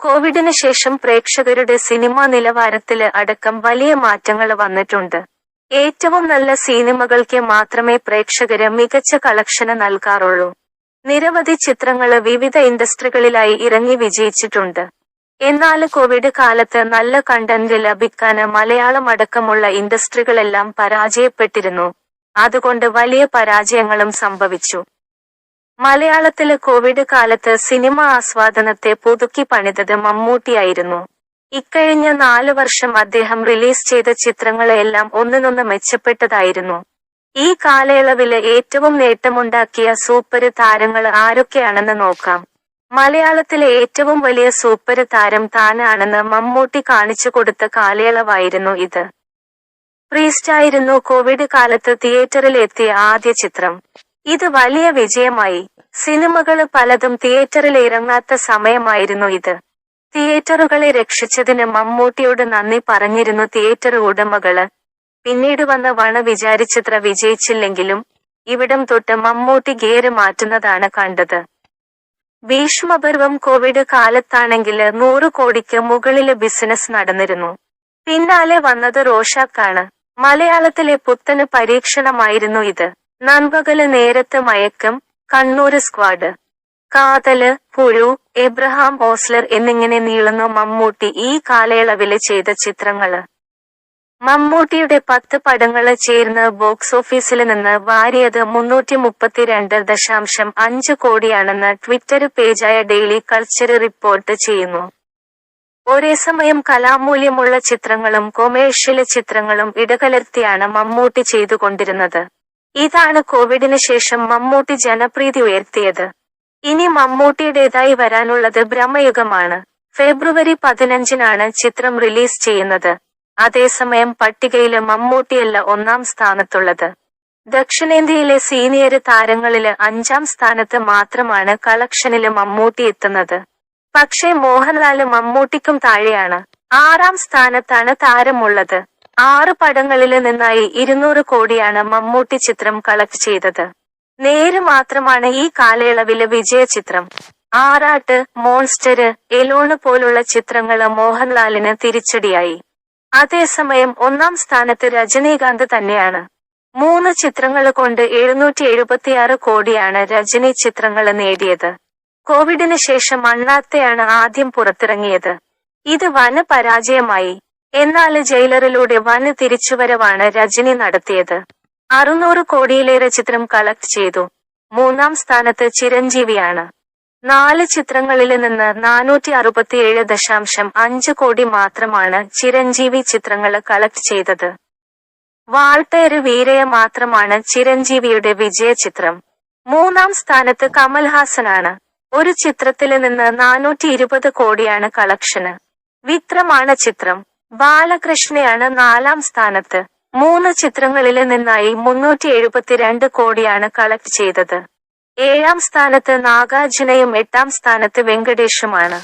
കോവിഡിന് ശേഷം പ്രേക്ഷകരുടെ സിനിമാ നിലവാരത്തിൽ അടക്കം വലിയ മാറ്റങ്ങൾ വന്നിട്ടുണ്ട്. ഏറ്റവും നല്ല സിനിമകൾക്ക് മാത്രമേ പ്രേക്ഷകര് മികച്ച കളക്ഷന് നൽകാറുള്ളൂ. നിരവധി ചിത്രങ്ങൾ വിവിധ ഇൻഡസ്ട്രികളിലായി ഇറങ്ങി വിജയിച്ചിട്ടുണ്ട്. എന്നാൽ കോവിഡ് കാലത്ത് നല്ല കണ്ടന്റ് ലഭിക്കാന് മലയാളം അടക്കമുള്ള ഇൻഡസ്ട്രികളെല്ലാം പരാജയപ്പെട്ടിരുന്നു. അതുകൊണ്ട് വലിയ പരാജയങ്ങളും സംഭവിച്ചു. മലയാളത്തിൽ കോവിഡ് കാലത്ത് സിനിമ ആസ്വാദനത്തെ പുതുക്കി പണിതത് മമ്മൂട്ടിയായിരുന്നു. ഇക്കഴിഞ്ഞ നാലു വർഷം അദ്ദേഹം റിലീസ് ചെയ്ത ചിത്രങ്ങളെല്ലാം ഒന്നിനൊന്ന് മെച്ചപ്പെട്ടതായിരുന്നു. ഈ കാലയളവിൽ ഏറ്റവും നേട്ടമുണ്ടാക്കിയ സൂപ്പര് താരങ്ങൾ ആരൊക്കെയാണെന്ന് നോക്കാം. മലയാളത്തിലെ ഏറ്റവും വലിയ സൂപ്പര് താരം താനാണെന്ന് മമ്മൂട്ടി കാണിച്ചു കൊടുത്ത കാലയളവായിരുന്നു ഇത്. പ്രീസ്റ്റായിരുന്നു കോവിഡ് കാലത്ത് തിയേറ്ററിൽ എത്തിയ ആദ്യ ചിത്രം. ഇത് വലിയ വിജയമായി. സിനിമകൾ പലതും തിയേറ്ററിൽ ഇറങ്ങാത്ത സമയമായിരുന്നു ഇത്. തിയേറ്ററുകളെ രക്ഷിച്ചതിന് മമ്മൂട്ടിയോട് നന്ദി പറഞ്ഞിരുന്നു തിയേറ്റർ ഉടമകൾ. പിന്നീട് വന്ന വണ വിചാരിച്ചത്ര വിജയിച്ചില്ലെങ്കിലും ഇവിടം തൊട്ട് മമ്മൂട്ടി ഗേര് മാറ്റുന്നതാണ് കണ്ടത്. ഭീഷ്മപർവം കോവിഡ് കാലത്താണെങ്കിൽ നൂറ് കോടിക്ക് മുകളിൽ ബിസിനസ് നടന്നിരുന്നു. പിന്നാലെ വന്നത് റോഷാക്കാണ്. മലയാളത്തിലെ പുത്തന് പരീക്ഷണമായിരുന്നു ഇത്. നൻപകൽ നേരത്ത് മയക്കം കണ്ണൂര് സ്ക്വാഡ്. കാതൽ പുഴു എബ്രഹാം ഓസ്ലർ എന്നിങ്ങനെ നീളുന്ന മമ്മൂട്ടി ഈ കാലയളവിൽ ചെയ്ത ചിത്രങ്ങൾ. മമ്മൂട്ടിയുടെ പത്ത് പടങ്ങൾ ചേർന്ന് ബോക്സ് ഓഫീസിൽ നിന്ന് വാരിയത് മുന്നൂറ്റി ദശാംശം അഞ്ച് കോടിയാണെന്ന് ട്വിറ്റർ പേജായ ഡെയിലി കൾച്ചർ റിപ്പോർട്ട് ചെയ്യുന്നു. ഒരേ സമയം കലാമൂല്യമുള്ള ചിത്രങ്ങളും കൊമേഴ്ഷ്യൽ ചിത്രങ്ങളും ഇടകലർത്തിയാണ് മമ്മൂട്ടി ചെയ്തുകൊണ്ടിരുന്നത്. ഇതാണ് കോവിഡിന് ശേഷം മമ്മൂട്ടി ജനപ്രീതി ഉയർത്തിയത്. ഇനി മമ്മൂട്ടിയുടേതായി വരാനുള്ളത് ബ്രഹ്മയുഗമാണ്. ഫെബ്രുവരി പതിനഞ്ചിനാണ് ചിത്രം റിലീസ് ചെയ്യുന്നത്. അതേസമയം പട്ടികയിൽ മമ്മൂട്ടിയല്ല ഒന്നാം സ്ഥാനത്തുള്ളത്. ദക്ഷിണേന്ത്യയിലെ സീനിയർ താരങ്ങളിൽ അഞ്ചാം സ്ഥാനത്ത് മാത്രമാണ് കളക്ഷനിൽ മമ്മൂട്ടി എത്തുന്നത്. പക്ഷേ മോഹൻലാൽ മമ്മൂട്ടിക്കും താഴെയാണ്. ആറാം സ്ഥാനത്താണ് താരമുള്ളത്. ആറ് പടങ്ങളിൽ നിന്നായി ഇരുന്നൂറ് കോടിയാണ് മമ്മൂട്ടി ചിത്രം കളക്ട് ചെയ്തത്. നേര് മാത്രമാണ് ഈ കാലയളവിലെ വിജയ ചിത്രം. ആറാട്ട് മോൺസ്റ്റര് എലോണ് പോലുള്ള ചിത്രങ്ങൾ മോഹൻലാലിന് തിരിച്ചടിയായി. അതേസമയം ഒന്നാം സ്ഥാനത്ത് രജനീകാന്ത് തന്നെയാണ്. മൂന്ന് ചിത്രങ്ങൾ കൊണ്ട് എഴുന്നൂറ്റി എഴുപത്തിയാറ് കോടിയാണ് രജനി ചിത്രങ്ങൾ നേടിയത്. കോവിഡിന് ശേഷം അണ്ണാത്തയാണ് ആദ്യം പുറത്തിറങ്ങിയത്. ഇത് വന പരാജയമായി എന്നാൽ ജയിലറിലൂടെ വൻ തിരിച്ചുവരവാണ് രജനി നടത്തിയത്. അറുന്നൂറ് കോടിയിലേറെ ചിത്രം കളക്ട് ചെയ്തു. മൂന്നാം സ്ഥാനത്ത് ചിരഞ്ജീവിയാണ്. നാല് ചിത്രങ്ങളിൽ നിന്ന് നാനൂറ്റി അറുപത്തിയേഴ് ദശാംശം അഞ്ച് കോടി മാത്രമാണ് ചിരഞ്ജീവി ചിത്രങ്ങൾ കളക്ട് ചെയ്തത്. വാൾട്ടേര് വീരയ മാത്രമാണ് ചിരഞ്ജീവിയുടെ വിജയ ചിത്രം. മൂന്നാം സ്ഥാനത്ത് കമൽഹാസനാണ്. ഒരു ചിത്രത്തിൽ നിന്ന് നാനൂറ്റി ഇരുപത് കോടിയാണ് കളക്ഷന്. വിക്രമാണ് ചിത്രം. ബാലകൃഷ്ണയാണ് നാലാം സ്ഥാനത്ത്. മൂന്ന് ചിത്രങ്ങളിൽ നിന്നായി മുന്നൂറ്റി എഴുപത്തിരണ്ട് കോടിയാണ് കളക്ട് ചെയ്തത്. ഏഴാം സ്ഥാനത്ത് നാഗാർജുനയും എട്ടാം സ്ഥാനത്ത് വെങ്കടേഷുമാണ്.